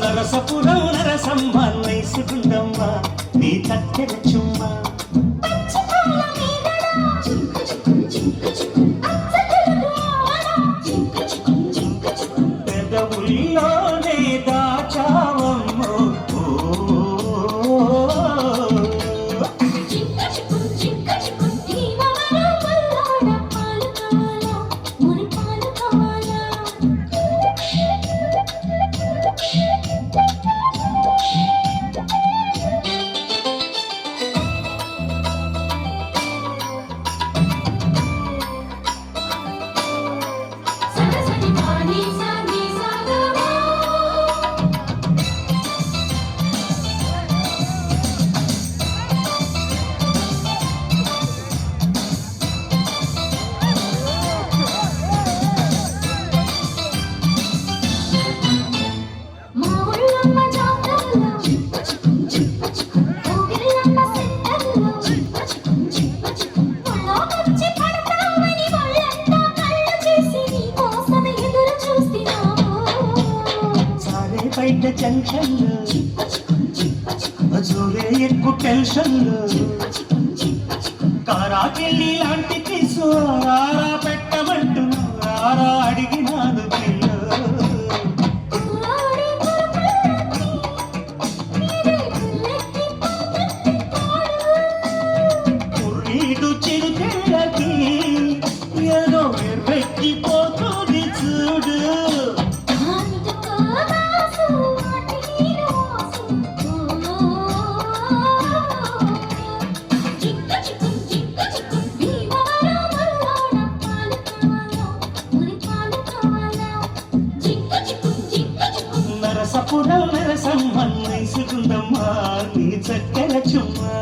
నరసపుర బయట టెన్షన్లు జోరే ఎక్కువ టెన్షన్లు. లాంటి తీసు పునర్వరసం మన్నైసుకుందమ్మా నీ చక్కెర చుమ్మా.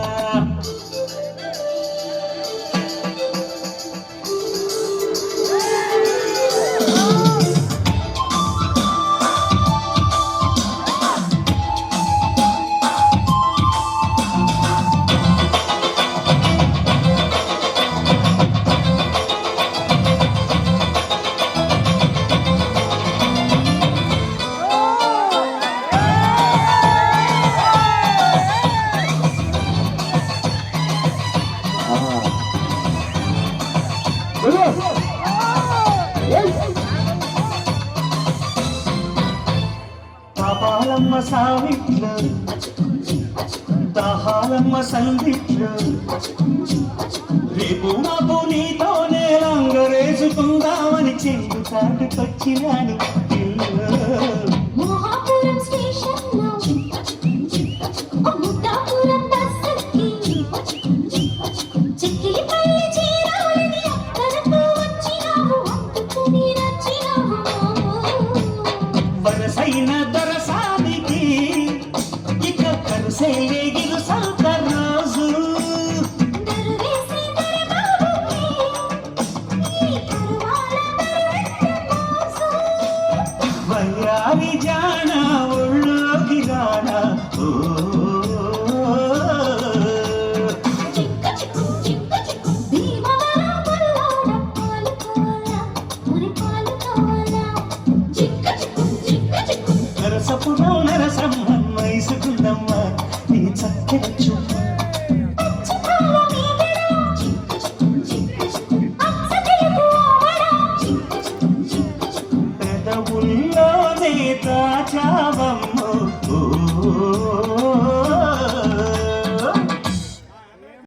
సావిట్లు దాహాలమ్మ సందిట్లు రేపు మాపు నీతోనే రంగరేసుకుందామని చెంగు చాటుకొచ్చినాను. పెదవుల్లోనే దాచావమ్మ